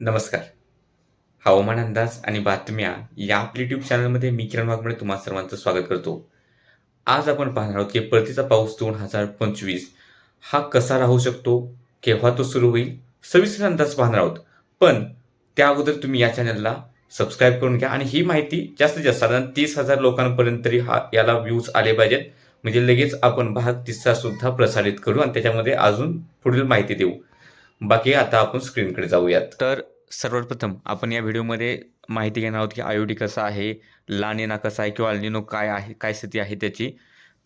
नमस्कार. हवामान अंदाज आणि बातम्या या आपल्या यूट्यूब चॅनलमध्ये मी किरण वाघमोडे तुम्हा सर्वांचं स्वागत करतो. आज आपण पाहणार आहोत की परतीचा पाऊस 2025 हा कसा राहू शकतो? केव्हा तो सुरू होईल? सविस्तर अंदाज पाहणार आहोत. पण त्या अगोदर तुम्ही या चॅनलला सबस्क्राईब करून घ्या आणि ही माहिती जास्तीत जास्त साधारण तीस हजार लोकांपर्यंत तरी हा याला व्ह्यूज आले पाहिजेत. म्हणजे लगेच आपण भाग तिसरा सुद्धा प्रसारित करू आणि त्याच्यामध्ये अजून पुढील माहिती देऊ. बाकी आता आपण स्क्रीनकडे जाऊयात. तर सर्वप्रथम आपण या व्हिडिओमध्ये माहिती घेणार आहोत की आयोडी कसा आहे, लानेना कसा आहे किंवा अल्निनो काय आहे, काय स्थिती आहे त्याची.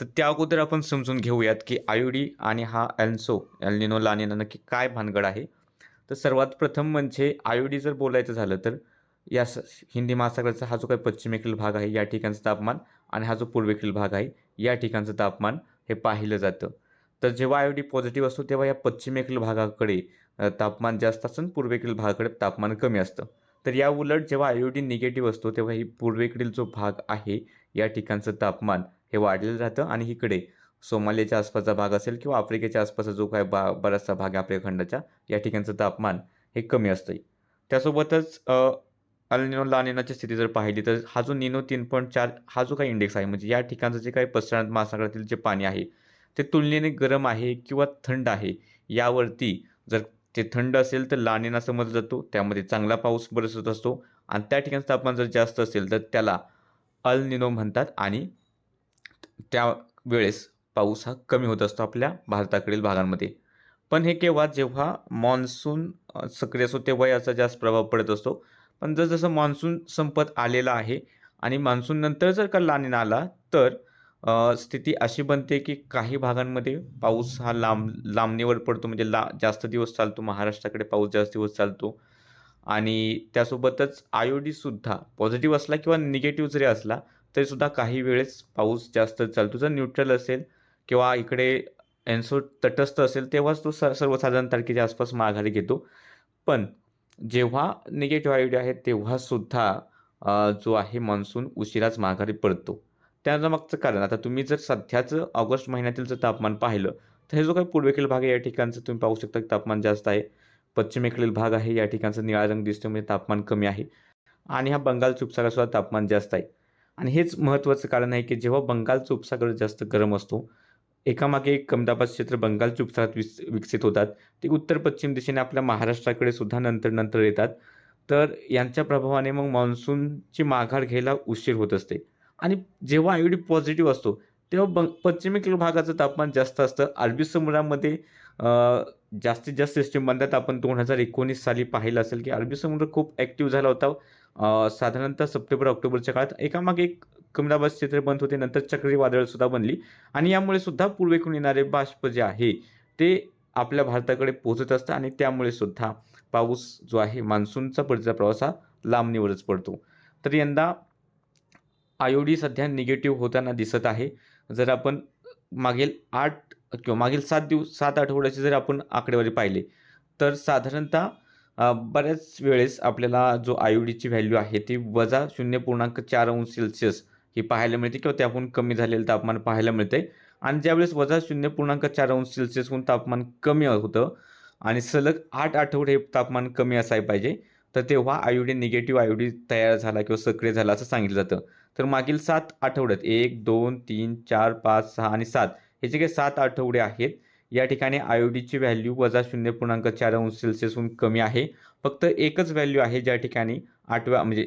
तर त्या अगोदर आपण समजून घेऊयात की आयोडी आणि हा एल्सो, अल्निनो लानेना नक्की काय भानगड आहे? तर सर्वात प्रथम म्हणजे आयोडी जर बोलायचं झालं तर या हिंदी महासागराचा हा जो काही पश्चिमेकडील भाग आहे या ठिकाणचं तापमान आणि हा जो पूर्वेकडील भाग आहे या ठिकाणचं तापमान हे पाहिलं जातं. तर जेव्हा आयोडी पॉझिटिव्ह असतो तेव्हा या पश्चिमेकडील भागाकडे तापमान जास्त असून पूर्वेकडील भागाकडे तापमान कमी असतं. तर या उलट जेव्हा आयोडी निगेटिव्ह असतो तेव्हा ही पूर्वेकडील जो भाग आहे या ठिकाणचं तापमान हे वाढलेलं राहतं आणि इकडे सोमालियाच्या आसपासचा भाग असेल किंवा आफ्रिकेच्या आसपासचा जो काय बा बराचसा भाग आहे आपल्या खंडाच्या या ठिकाणचं तापमान हे कमी असतं. त्यासोबतच अ, लानिनाची स्थिती जर पाहिली तर हा जो निनो 3.4 हा जो काही इंडेक्स आहे म्हणजे या ठिकाणचं जे काही पश्चिम महासागरातील जे पाणी आहे ते तुलनेने गरम आहे किंवा थंड आहे. यावरती जर ते थंड असेल तर लानेना समजला जातो. त्यामध्ये चांगला पाऊस बरसत असतो आणि त्या ठिकाणचं तापमान जर जास्त असेल तर त्याला अल निनो म्हणतात आणि त्यावेळेस पाऊस हा कमी होत असतो आपल्या भारताकडील भागांमध्ये. पण हे केव्हा जेव्हा मान्सून सक्रिय असतो तेव्हा याचा जास्त प्रभाव पडत असतो. पण जसजसं मान्सून संपत आलेला आहे आणि मान्सूननंतर जर का ला आला तर स्थिती अशी बनते की काही भागांमध्ये पाऊस हा लांब लांबणीवर पडतो म्हणजे ला जास्त दिवस चालतो. महाराष्ट्राकडे पाऊस जास्त दिवस चालतो आणि त्यासोबतच आयोडीसुद्धा पॉझिटिव्ह असला किंवा निगेटिव्ह जरी असला तरीसुद्धा काही वेळेस पाऊस जास्त चालतो. जर न्यूट्रल असेल किंवा इकडे एन्सो तटस्थ असेल तेव्हाच तो स सर्वसाधारण तारखेच्या आसपास माघारी घेतो. पण जेव्हा निगेटिव्ह आयोडी आहे तेव्हासुद्धा जो आहे मान्सून उशिराच माघारी पडतो. त्याचं मागचं कारण आता तुम्ही जर सध्याचं ऑगस्ट महिन्यातील जर तापमान पाहिलं तर हे जो काही पूर्वेकडील भाग आहे या ठिकाणचं तुम्ही पाहू शकता की तापमान जास्त आहे. पश्चिमेकडील भाग आहे या ठिकाणचं निळा रंग दिसतो म्हणजे तापमान कमी आहे आणि हा बंगालचा उपसागरासुद्धा तापमान जास्त आहे. आणि हेच महत्त्वाचं कारण आहे की जेव्हा बंगालचा उपसागर जास्त गरम असतो, एकामागे एक कमदाबाद क्षेत्र बंगालच्या उपसागरात विस विकसित होतात. ते उत्तर-पश्चिम दिशेने आपल्या महाराष्ट्राकडे सुद्धा नंतर-नंतर येतात. तर यांच्या प्रभावाने मग मान्सूनची माघार घ्यायला उशीर होत असते आणि जेव्हा आयोडी पॉझिटिव्ह असतो तेव्हा बंग पश्चिमेकडील भागाचं तापमान जास्त असतं. अरबी समुद्रामध्ये जास्तीत जास्त सिस्टीम बनतात. आपण 2019 साली पाहिलं असेल की अरबी समुद्र खूप ॲक्टिव्ह झाला होता. साधारणतः सप्टेंबर-ऑक्टोबरच्या काळात एकामागे एक कमलाबाद क्षेत्र बनत होते. नंतर चक्रीवादळसुद्धा बनली आणि यामुळे सुद्धा पूर्वेकडून येणारे बाष्प जे आहे ते आपल्या भारताकडे पोहोचत असतं आणि त्यामुळे सुद्धा पाऊस जो आहे मान्सूनचा परतीचा प्रवास हा लांबणीवरच पडतो. तर यंदा आयोडी सध्या निगेटिव्ह होताना दिसत आहे. जर आपण मागील आठ किंवा मागील सात दिवस सात आठवड्याचे जर आपण आकडेवारी पाहिले तर साधारणतः बऱ्याच वेळेस आपल्याला जो आयोडीची व्हॅल्यू आहे ती वजा 0.4 अंश सेल्सिअस ही पाहायला मिळते किंवा त्याहून कमी झालेलं तापमान पाहायला मिळते आणि ज्यावेळेस वजा 0.4 अंश सेल्सिअसहून तापमान कमी होतं आणि सलग आठ आठवडे तापमान कमी असायला पाहिजे. तर तेव्हा आयोडी निगेटिव्ह आयोडी तयार झाला किंवा सक्रिय झाला असं सांगितलं जातं. तर मागील सात आठवड्यात 1, 2, 3, 4, 5, 6 आणि सात हे जे काही सात आठवडे आहेत या ठिकाणी आयोडीची व्हॅल्यू वजा 0.4 अंश सेल्सिअसहून कमी आहे. फक्त एकच व्हॅल्यू आहे ज्या ठिकाणी आठव्या म्हणजे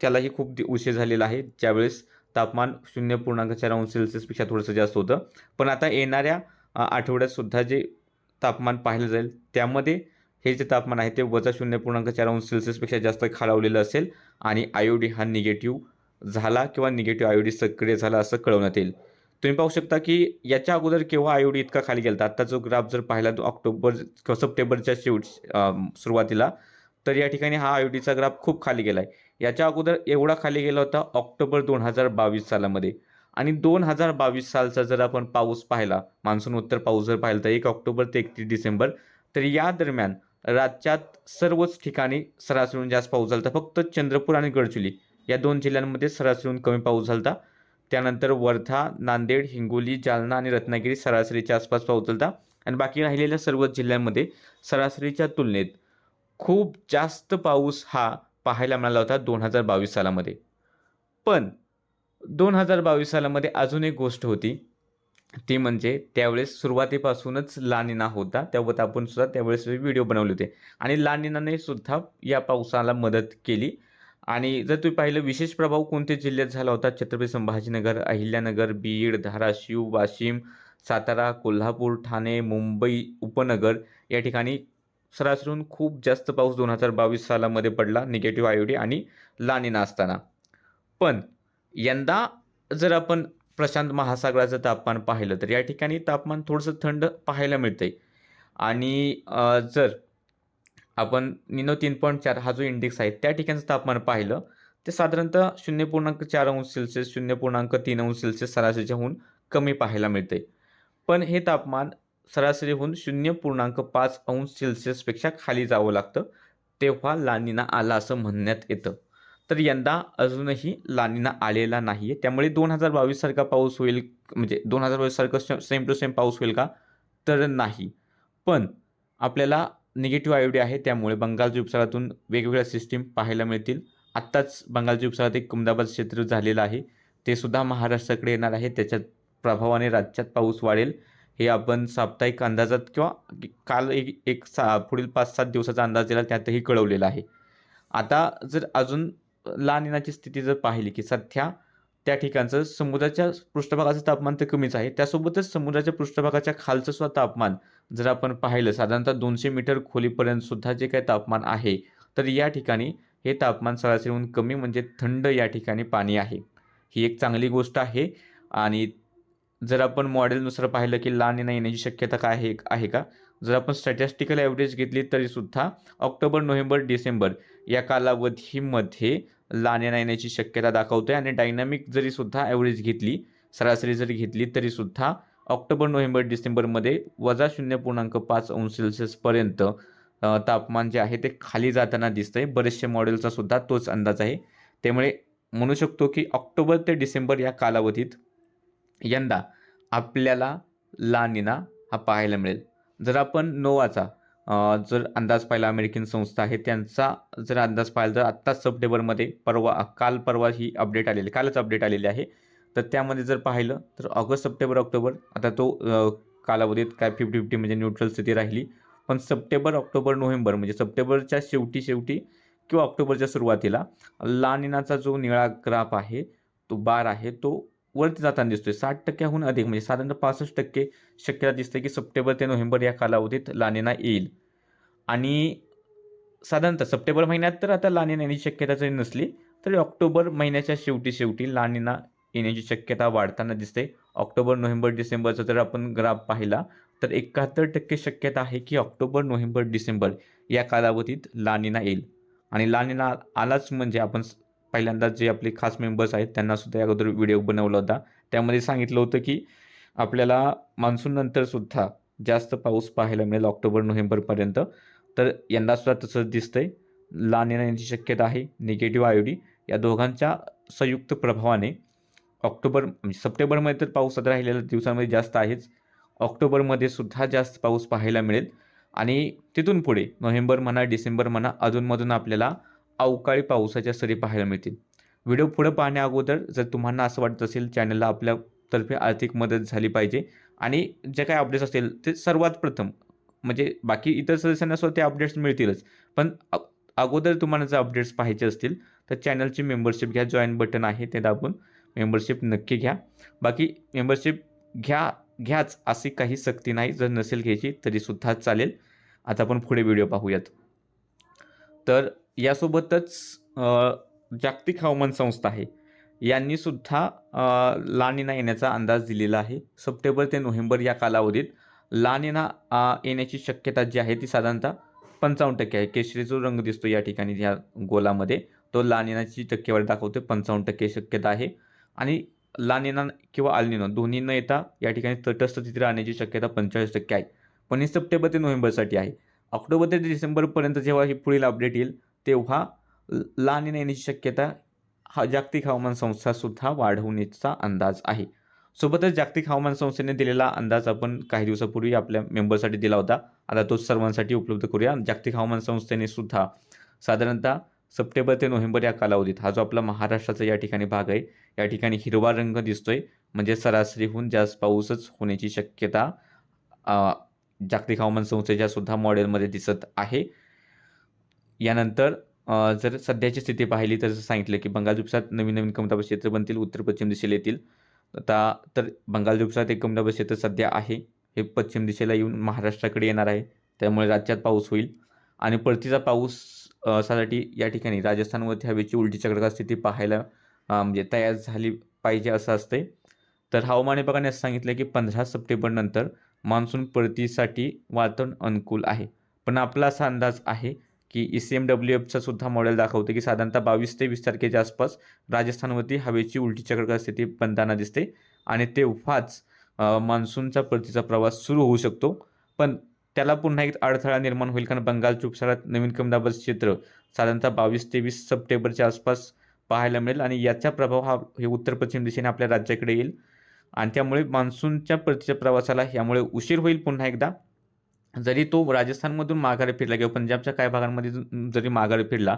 त्यालाही खूप उशीर झालेला आहे. ज्यावेळेस तापमान 0.4 अंश सेल्सिअसपेक्षा थोडंसं जास्त होतं. पण आता येणाऱ्या आठवड्यातसुद्धा जे तापमान पाहिलं जाईल त्यामध्ये हे जे तापमान आहे ते वजा 0.4 अंश सेल्सिअसपेक्षा जास्त खालावलेलं असेल आणि आयोडी हा निगेटिव्ह झाला किंवा निगेटिव्ह आयोडी सक्रिय झाला असं कळवण्यात येईल. तुम्ही पाहू शकता की याच्या अगोदर केव्हा आयोडी इतका खाली गेला होता. आता जो ग्राफ जर पाहिला तो ऑक्टोबर किंवा सप्टेंबरच्या शेवट सुरुवातीला तर या ठिकाणी हा आयोडीचा ग्राफ खूप खाली गेला आहे. याच्या अगोदर एवढा खाली गेला होता ऑक्टोबर 2022 सालामध्ये आणि 2022 सालचा जर आपण पाऊस पाहिला, मान्सून उत्तर पाऊस जर पाहिला तर एक ऑक्टोबर ते 31 डिसेंबर तर या दरम्यान राज्यात सर्वच ठिकाणी सरासरीहून जास्त पाऊस झाला होता. फक्त चंद्रपूर आणि गडचिरोली या दोन जिल्ह्यांमध्ये सरासरीहून कमी पाऊस झाला होता. त्यानंतर वर्धा, नांदेड, हिंगोली, जालना आणि रत्नागिरी सरासरीच्या आसपास पाऊस झाला होता आणि बाकी राहिलेल्या सर्वच जिल्ह्यांमध्ये सरासरीच्या तुलनेत खूप जास्त पाऊस हा पाहायला मिळाला होता दोन हजार बावीस सालामध्ये. पण दोन हजार बावीस सालामध्ये अजून एक गोष्ट होती. ती म्हणजे त्यावेळेस सुरुवातीपासूनच लानिना होता. त्यावर आपण सुद्धा त्यावेळेस व्हिडिओ बनवले होते. आणि लानिनाने सुद्धा या पावसाला मदत केली. आणि जर तुम्ही पाहिलं विशेष प्रभाव कोणत्या जिल्ह्यात झाला होता? छत्रपती संभाजीनगर अहिल्यानगर बीड धाराशिव वाशिम सातारा कोल्हापूर ठाणे मुंबई उपनगर या ठिकाणी सरासरीहून खूप जास्त पाऊस दोन हजार बावीस सालामध्ये पडला निगेटिव्ह आयोडी आणि लानिना असताना पण यंदा जर आपण प्रशांत महासागराचं तापमान पाहिलं तर या ठिकाणी तापमान थोडंसं थंड पाहायला मिळतंय. आणि जर आपण निनो तीन पॉईंट चार हा जो इंडेक्स आहे त्या ठिकाणचं तापमान पाहिलं ते साधारणतः शून्य पूर्णांक चार अंश सेल्सिअस शून्य पूर्णांक तीन अंश सेल्सिअस सरासरीच्याहून कमी पाहायला मिळते पण हे तापमान सरासरीहून शून्य पूर्णांक पाच अंश सेल्सिअसपेक्षा खाली जावं लागतं तेव्हा लानिना आला असं म्हणण्यात येतं. तर यंदा अजूनही लानिना आलेला नाही आहे त्यामुळे दोन हजार बावीससारखा पाऊस होईल म्हणजे दोन हजार बावीससारखं सेम टू सेम पाऊस होईल का? तर नाही. पण आपल्याला निगेटिव्ह आयडी आहे त्यामुळे बंगालच्या उपसागरातून वेगवेगळ्या सिस्टीम पाहायला मिळतील. आत्ताच बंगालच्या उपसागरात एक कुमदाबाद क्षेत्र झालेलं आहे. ते सुद्धा महाराष्ट्राकडे येणार आहे. त्याच्या प्रभावाने राज्यात पाऊस वाढेल. हे आपण साप्ताहिक अंदाजात किंवा काल एक एक सा पुढील पाच सात दिवसाचा अंदाज दिला त्यातही कळवलेला आहे. आता जर अजून लानिनाची स्थिती जर पाहिली की सध्या त्या ठिकाणचं समुद्राच्या पृष्ठभागाचं तापमान तर कमीच आहे. त्यासोबतच समुद्राच्या पृष्ठभागाच्या खालचं सुद्धा तापमान जर आपण पाहिलं साधारणतः दोनशे मीटर खोलीपर्यंत सुद्धा जे काही तापमान आहे तर या ठिकाणी हे तापमान सरासरीहून कमी म्हणजे थंड या ठिकाणी पाणी आहे. ही एक चांगली गोष्ट आहे आणि जर आपण मॉडेलनुसार पाहिलं की लानिना येण्याची शक्यता काय आहे आहे का? जर आपण स्टॅटिस्टिकल ॲव्हरेज घेतली तरीसुद्धा ऑक्टोबर नोव्हेंबर डिसेंबर या कालावधीमध्ये लानिना येण्याची शक्यता दाखवते आणि डायनामिक जरीसुद्धा ॲव्हरेज घेतली सरासरी जरी घेतली तरीसुद्धा ऑक्टोबर नोव्हेंबर डिसेंबरमध्ये वजा शून्य पूर्णांक पाच अंश सेल्सिअसपर्यंत तापमान जे आहे ते खाली जाताना दिसतंय. बरेचसे मॉडेलचा सुद्धा तोच अंदाज आहे. त्यामुळे म्हणू शकतो की ऑक्टोबर ते डिसेंबर या कालावधीत यंदा आपल्याला लानिना हा पाहायला मिळेल. जर आपण नोवाचा जर अंदाज पाहिला अमेरिकन संस्था आहे त्यांचा जर अंदाज पाहिला तर आत्ताच सप्टेंबरमध्ये परवा काल परवा ही अपडेट आलेली कालच अपडेट आलेली आहे. तर त्यामध्ये जर पाहिलं तर ऑगस्ट सप्टेंबर ऑक्टोबर आता तो कालावधीत काय फिफ्टी फिफ्टी म्हणजे न्यूट्रल स्थिती राहिली. पण सप्टेंबर ऑक्टोबर नोव्हेंबर म्हणजे सप्टेंबरच्या शेवटी शेवटी किंवा ऑक्टोबरच्या सुरुवातीला लानिनाचा जो निळा ग्राफ आहे तो बार आहे तो वरती जाताना दिसतोय. साठ टक्क्याहून अधिक म्हणजे साधारणतः पासष्ट टक्के शक्यता दिसते की सप्टेंबर ते नोव्हेंबर या कालावधीत लानिना येईल. आणि साधारणतः सप्टेंबर महिन्यात तर आता लानिना येण्याची शक्यता जरी नसली तरी ऑक्टोबर महिन्याच्या शेवटी शेवटी लानिना येण्याची शक्यता वाढताना दिसते. ऑक्टोबर नोव्हेंबर डिसेंबरचा जर आपण ग्राफ पाहिला तर एकाहत्तर टक्के शक्यता आहे की ऑक्टोबर नोव्हेंबर डिसेंबर या कालावधीत लानिना येईल. आणि लानिना आलाच म्हणजे आपण पहिल्यांदा जे आपले खास मेंबर्स आहेत त्यांना सुद्धा या अगोदर व्हिडिओ बनवला होता. त्यामध्ये सांगितलं होतं की आपल्याला मान्सूननंतरसुद्धा सुद्धा जास्त पाऊस पाहायला मिळेल ऑक्टोबर नोव्हेंबरपर्यंत तर यंदासुद्धा तसंच दिसतंय. लानिना येण्याची शक्यता आहे. निगेटिव्ह आयोडी या दोघांच्या संयुक्त प्रभावाने ऑक्टोबर म्हणजे सप्टेंबरमध्ये तर पाऊस आता राहिलेल्या दिवसांमध्ये जास्त आहेच. ऑक्टोबरमध्ये सुद्धा जास्त पाऊस पाहायला मिळेल. आणि तिथून पुढे नोव्हेंबर म्हणा डिसेंबर म्हणा अजूनमधून आपल्याला अवकाळी पावसाच्या सरी पाहायला मिळतील. व्हिडिओ पुढं पाहण्या अगोदर जर तुम्हाला असं वाटत असेल चॅनलला आपल्यातर्फे आर्थिक मदत झाली पाहिजे आणि जे काही अपडेट्स असतील ते सर्वात प्रथम म्हणजे बाकी इतर सदस्यांना सुद्धा ते अपडेट्स मिळतीलच. पण अगोदर तुम्हाला जर अपडेट्स पाहायचे असतील तर चॅनलची मेंबरशिप घ्या. जॉईन बटन आहे ते दाबून. मेंबरशिप नक्की घ्या. बाकी मेंबरशिप घ्या घ्याच अशी काही सक्ती नाही. जर नसेल घ्यायची तरीसुद्धा चालेल. आता आपण पुढे व्हिडिओ पाहूयात. तर यासोबतच जागतिक हवामान संस्था आहे. यांनी सुद्धा लानिना येण्याचा अंदाज दिलेला आहे. सप्टेंबर ते नोव्हेंबर या कालावधीत लानिना येण्याची शक्यता जी आहे ती साधारणतः पंचावन्न टक्के आहे. केशरी जो रंग दिसतो या ठिकाणी या गोलामध्ये. तो लानिनाची टक्केवारी दाखवते पंचावन्न टक्के शक्यता आहे. आणि लानिना किंवा अल्निनो दोन्ही न येता या ठिकाणी तटस्थ तिथे राहण्याची शक्यता पंचेचाळीस टक्के आहे. पण ही सप्टेंबर ते नोव्हेंबरसाठी आहे. ऑक्टोबर ते डिसेंबरपर्यंत जेव्हा ही पुढील अपडेट येईल तेव्हा ल- लानिना येण्याची शक्यता हा जागतिक हवामान संस्थासुद्धा वाढवण्याचा अंदाज आहे. सोबतच जागतिक हवामान संस्थेने दिलेला अंदाज आपण काही दिवसापूर्वी आपल्या मेंबरसाठी दिला होता. आता तो सर्वांसाठी उपलब्ध करूया. जागतिक हवामान संस्थेने सुद्धा साधारणतः सप्टेंबर ते नोव्हेंबर या कालावधीत हा जो आपला महाराष्ट्राचा या ठिकाणी भाग आहे या ठिकाणी हिरवा रंग दिसतोय. म्हणजे सरासरीहून जास्त पाऊसच होण्याची शक्यता जागतिक हवामान संस्थेच्या सुद्धा मॉडेलमध्ये दिसत आहे. यानंतर जर सध्याची स्थिती पाहिली तर सांगितलं की बंगाल उपसात नवीन नवीन कमदाबाद क्षेत्र बनतील उत्तर पश्चिम दिशेला येतील. आता तर बंगाल उपसात एक कमदाबाद क्षेत्र सध्या आहे. हे पश्चिम दिशेला येऊन महाराष्ट्राकडे येणार आहे. त्यामुळे राज्यात पाऊस होईल. आणि परतीचा पाऊससाठी या ठिकाणी राजस्थानमध्ये हवेची उलटी चक्रकात स्थिती पाहायला म्हणजे तयार झाली पाहिजे असं असते तर हवामान विभागाने असं सांगितलं की पंधरा सप्टेंबरनंतर मान्सून परतीसाठी वातावरण अनुकूल आहे. पण आपला असा अंदाज आहे की ई सी एम डब्ल्यू एफचं सुद्धा मॉडेल दाखवते की साधारणतः बावीस ते वीस तारखेच्या आसपास राजस्थानवरती हवेची उलटी चक्रवात स्थिती बनताना दिसते आणि तेव्हाच मान्सूनचा परतीचा प्रवास सुरू होऊ शकतो. पण त्याला पुन्हा एक अडथळा निर्माण होईल कारण बंगालच्या उपसागरात नवीन कमदाबाद क्षेत्र साधारणतः बावीस ते वीस सप्टेंबरच्या आसपास पाहायला मिळेल आणि याचा प्रभाव हा हे उत्तर पश्चिम दिशेने आपल्या राज्याकडे येईल. आणि त्यामुळे मान्सूनच्या परतीच्या प्रवासाला यामुळे उशीर होईल पुन्हा एकदा. जरी तो राजस्थानमधून माघारी फिरला किंवा पंजाबच्या काही भागांमध्ये जरी माघारी फिरला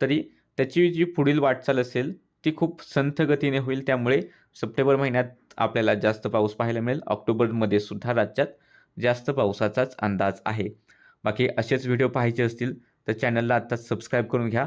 तरी त्याची जी पुढील वाटचाल असेल ती खूप संथ गतीने होईल. त्यामुळे सप्टेंबर महिन्यात आपल्याला जास्त पाऊस पाहायला मिळेल. ऑक्टोबरमध्ये सुद्धा राज्यात जास्त पावसाचाच अंदाज आहे. बाकी असेच व्हिडिओ पाहायचे असतील तर चॅनलला आत्ताच सबस्क्राईब करून घ्या.